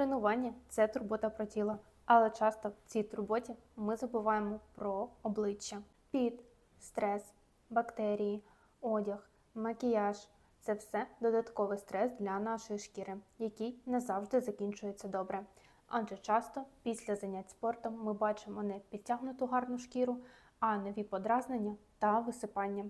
Тренування це турбота про тіло, але часто в цій турботі ми забуваємо про обличчя. Піт, стрес, бактерії, одяг, макіяж це все додатковий стрес для нашої шкіри, який не завжди закінчується добре. Адже часто після занять спортом ми бачимо не підтягнуту гарну шкіру, а нові подразнення та висипання.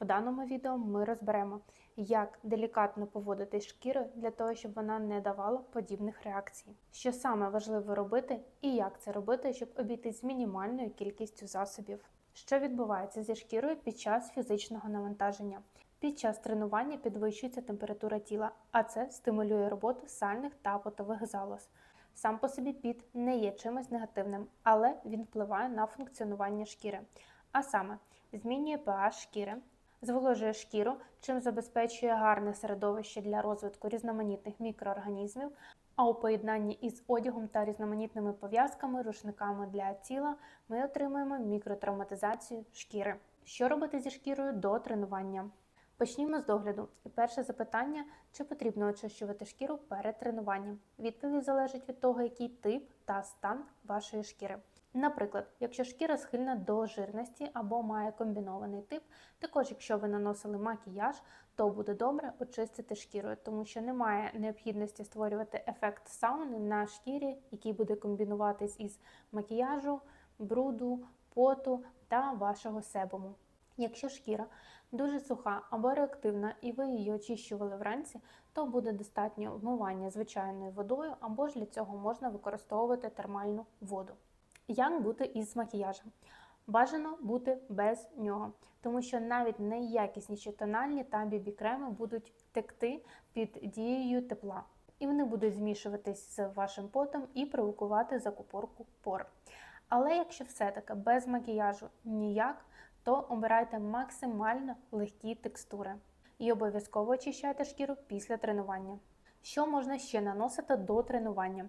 В даному відео ми розберемо, як делікатно поводитись з шкірою для того, щоб вона не давала подібних реакцій. Що саме важливо робити і як це робити, щоб обійтись з мінімальною кількістю засобів. Що відбувається зі шкірою під час фізичного навантаження? Під час тренування підвищується температура тіла, а це стимулює роботу сальних та потових залоз. Сам по собі піт не є чимось негативним, але він впливає на функціонування шкіри. А саме змінює pH шкіри, зволожує шкіру, чим забезпечує гарне середовище для розвитку різноманітних мікроорганізмів. А у поєднанні із одягом та різноманітними пов'язками, рушниками для тіла ми отримуємо мікротравматизацію шкіри. Що робити зі шкірою до тренування? Почнімо з догляду. І перше запитання: чи потрібно очищувати шкіру перед тренуванням? Відповідь залежить від того, який тип та стан вашої шкіри. Наприклад, якщо шкіра схильна до жирності або має комбінований тип, також якщо ви наносили макіяж, то буде добре очистити шкірою, тому що немає необхідності створювати ефект сауни на шкірі, який буде комбінуватись із макіяжу, бруду, поту та вашого себуму. Якщо шкіра дуже суха або реактивна, і ви її очищували вранці, то буде достатньо вмивання звичайною водою, або ж для цього можна використовувати термальну воду. Як бути із макіяжем? Бажано бути без нього, тому що навіть найякісніші тональні та бібі-креми будуть текти під дією тепла, і вони будуть змішуватись з вашим потом і провокувати закупорку пор. Але якщо все-таки без макіяжу ніяк, то обирайте максимально легкі текстури і обов'язково очищайте шкіру після тренування. Що можна ще наносити до тренування?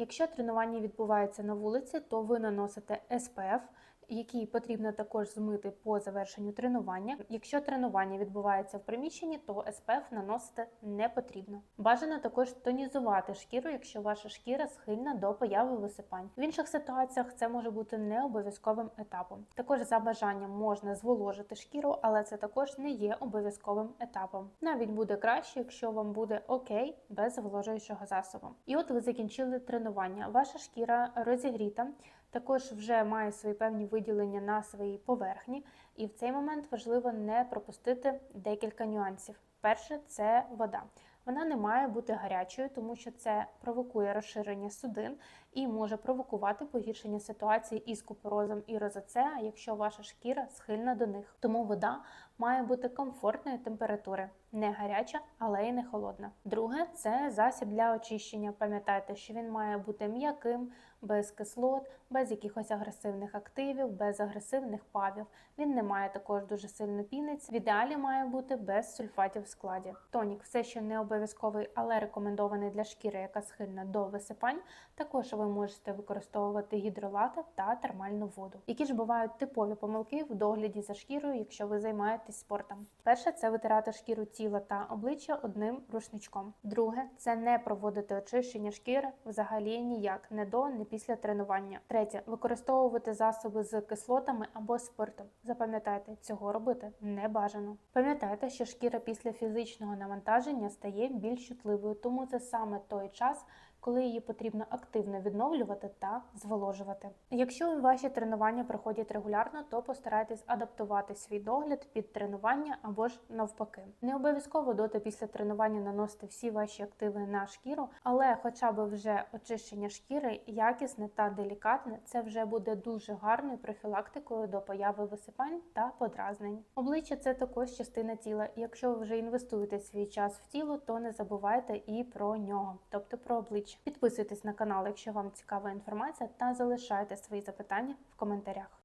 Якщо тренування відбувається на вулиці, то ви наносите SPF, який потрібно також змити по завершенню тренування. Якщо тренування відбувається в приміщенні, то SPF наносити не потрібно. Бажано також тонізувати шкіру, якщо ваша шкіра схильна до появи висипань. В інших ситуаціях це може бути не обов'язковим етапом. Також за бажанням можна зволожити шкіру, але це також не є обов'язковим етапом. Навіть буде краще, якщо вам буде окей без зволожуючого засобу. І от ви закінчили тренування. Ваша шкіра розігріта також вже має свої певні виділення на своїй поверхні, і в цей момент важливо не пропустити декілька нюансів. Перше це вода. Вона не має бути гарячою, тому що це провокує розширення судин і може провокувати погіршення ситуації із купорозом і розоцеа, якщо ваша шкіра схильна до них. Тому вода має бути комфортної температури, не гаряча, але й не холодна. Друге це засіб для очищення. Пам'ятайте, що він має бути м'яким, без кислот, без якихось агресивних активів, без агресивних павів. Він не має також дуже сильно пінець. В ідеалі має бути без сульфатів в складі. Тонік все ще не обов'язковий, але рекомендований для шкіри, яка схильна до висипань. Також ви можете використовувати гідролати та термальну воду. Які ж бувають типові помилки в догляді за шкірою, якщо ви займаєтесь спортом? Перше це витирати шкіру тіла та обличчя одним рушничком. Друге це не проводити очищення шкіри взагалі ніяк, не до, не після тренування. Третє використовувати засоби з кислотами або спиртом. Запам'ятайте, цього робити не бажано. Пам'ятайте, що шкіра після фізичного навантаження стає більш чутливою, тому це саме той час. Коли її потрібно активно відновлювати та зволожувати. Якщо ваші тренування проходять регулярно, то постарайтесь адаптувати свій догляд під тренування або ж навпаки. Не обов'язково доти після тренування наносити всі ваші активи на шкіру, але хоча б вже очищення шкіри якісне та делікатне, це вже буде дуже гарною профілактикою до появи висипань та подразнень. Обличчя це також частина тіла, якщо ви вже інвестуєте свій час в тіло, то не забувайте і про нього, тобто про обличчя. Підписуйтесь на канал, якщо вам цікава інформація, та залишайте свої запитання в коментарях.